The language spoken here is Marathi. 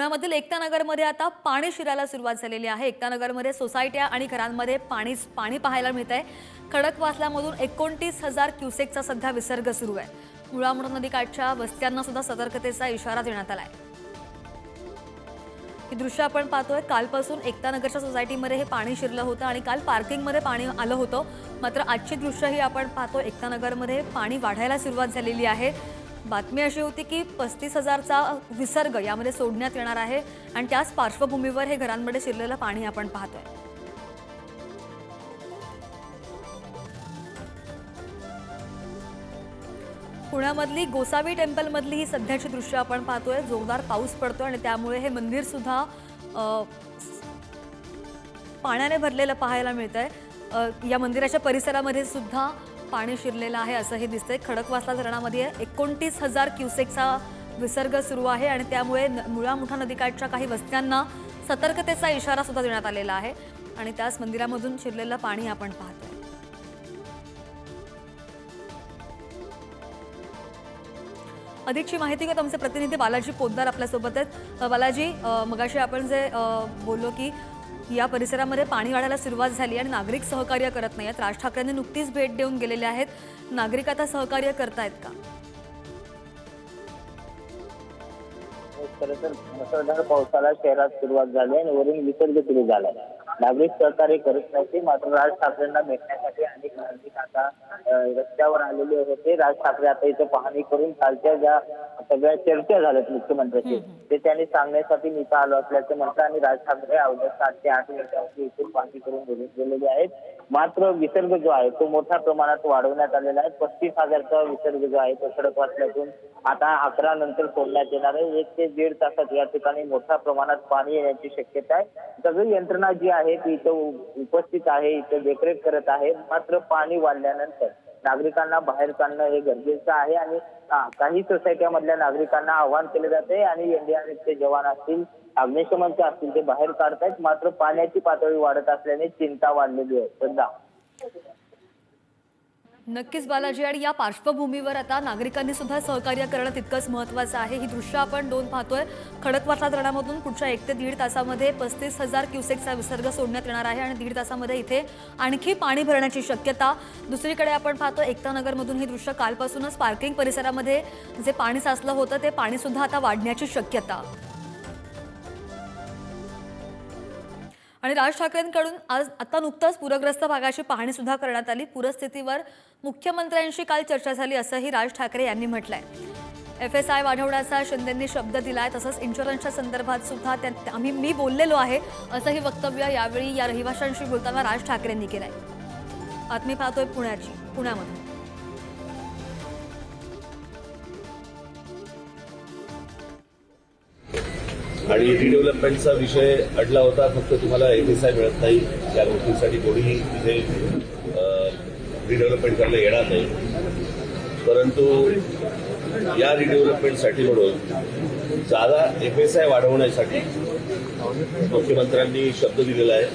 पुण्यामधील एकता नगरमध्ये आता पाणी शिरायला सुरुवात झालेली आहे. एकतानगरमध्ये सोसायट्या आणि घरांमध्ये पाणी पाणी पाहायला मिळत आहे खडकवासल्यामधून एकोणतीस हजार क्युसेकचा सध्या विसर्ग सुरू आहे. मुळा नदीकाठच्या वस्त्यांना सुद्धा सतर्कतेचा इशारा देण्यात आला आहे ही दृश्य आपण पाहतोय. कालपासून एकतानगरच्या सोसायटीमध्ये हे पाणी शिरलं होतं आणि काल पार्किंगमध्ये पाणी आलं होतं. मात्र आजची दृश्य ही आपण पाहतो एकतानगरमध्ये पाणी वाढायला सुरुवात झालेली आहे. बातमी अशी होती की पस्तीस हजारचा विसर्ग यामध्ये सोडण्यात येणार आहे आणि त्याच पार्श्वभूमीवर हे घरांमध्ये शिरलेलं पाणी आपण पाहतोय. पुण्यामधली गोसावी टेम्पलमधली ही सध्याची दृश्य आपण पाहतोय. जोरदार पाऊस पडतोय आणि त्यामुळे हे मंदिर सुद्धा पाण्याने भरलेलं पाहायला मिळतंय. या मंदिराच्या परिसरामध्ये सुद्धा पाणी शिरलेलं आहे असंही दिसतंय. खडकवासला धरणामध्ये एकोणतीस हजार क्युसेकचा विसर्ग सुरू आहे आणि त्यामुळे मुळा मुठा नदीकाठच्या काही वस्त्यांना सतर्कतेचा इशारा सुद्धा देण्यात आलेला आहे. आणि त्याच मंदिरामधून शिरलेलं पाणी आपण पाहतोय. अधिकची माहिती घेत आमचे प्रतिनिधी बालाजी पोद्दार आपल्यासोबत आहेत. बालाजी मगाशी आपण जे बोललो की या परिसरामध्ये पाणी वाढायला सुरुवात झाली आणि नागरिक सहकार्य करत नाही आहेत राज ठाकरेंनी नुकतीच भेट देऊन गेलेले आहेत. नागरिक आता सहकार्य करतायत का? खरं तर मुसळधार पावसाला शहरात सुरुवात झाली आणि वरून विसर्ग सुरू झाला. नागरिक सहकार्य करत नव्हते. मात्र राज ठाकरेंना भेटण्यासाठी अनेक नागरिक आता रस्त्यावर आलेले होते. राज ठाकरे आता इथं पाहणी करून कालच्या ज्या सगळ्या चर्चा झाल्यात मुख्यमंत्र्यांची ते त्यांनी सांगण्यासाठी मी आलो असल्याचं म्हटलं आणि राज ठाकरे अवघ्या सात ते आठ मिनिटांची इथून पाहणी करून गेलेले आहेत. मात्र विसर्ग जो आहे तो मोठ्या प्रमाणात वाढवण्यात आलेला आहे. पस्तीस हजारचा विसर्ग जो आहे तो खडक वाचल्यातून आता अकरा नंतर सोडण्यात येणार आहे. एक ते दीड तासात या ठिकाणी मोठ्या प्रमाणात पाणी येण्याची शक्यता आहे. सगळी यंत्रणा जी आहे आहेत इथं उपस्थित आहे इथं देखरेख करत आहे. मात्र पाणी वाढल्यानंतर नागरिकांना बाहेर काढणं हे गरजेचं आहे आणि काही सोसायट्यामधल्या नागरिकांना आव्हान केलं जाते आणि एनडीआरएफचे जवान असतील अग्निशमनचे असतील ते बाहेर काढतायत. मात्र पाण्याची पातळी वाढत असल्याने चिंता वाढलेली आहे. सध्या नक्कीच बालाजी आणि या पार्श्वभूमीवर आता नागरिकांनी सुद्धा सहकार्य करणं तितकंच महत्त्वाचं आहे. ही दृश्य आपण दोन पाहतोय. खडकवासला धरणामधून पुढच्या एक ते दीड तासामध्ये पस्तीस हजार क्युसेकचा विसर्ग सोडण्यात येणार आहे आणि दीड तासामध्ये इथे आणखी पाणी भरण्याची शक्यता. दुसरीकडे आपण पाहतो एकतानगरमधून ही दृश्य कालपासूनच पार्किंग परिसरामध्ये जे पाणी साचलं होतं ते पाणीसुद्धा आता वाढण्याची शक्यता. आणि राज ठाकरेंकडून आज आता नुकताच पूरग्रस्त भागाची पाहणी सुद्धा करण्यात आली. पूरस्थितीवर मुख्यमंत्र्यांशी काल चर्चा झाली असंही राज ठाकरे यांनी म्हटलंय. एफ एस आय वाढवण्याचा शिंदेंनी शब्द दिलाय तसंच इन्शुरन्सच्या संदर्भात सुद्धा त्या- आम्ही मी बोललेलो आहे असंही वक्तव्य यावेळी या रहिवाशांशी बोलताना राज ठाकरेंनी केलंय. बातमी पाहतोय पुण्याची पुण्यामध्ये आणि रिडेव्हलपमेंटचा विषय अडला होता फक्त तुम्हाला एफ एस आय मिळत नाही. त्या गोष्टींसाठी कोणीही तिथे रिडेव्हलपमेंट करायला येणार नाही. परंतु या रिडेव्हलपमेंटसाठी म्हणून जादा एफ एस आय वाढवण्यासाठी मुख्यमंत्र्यांनी शब्द दिलेला आहे.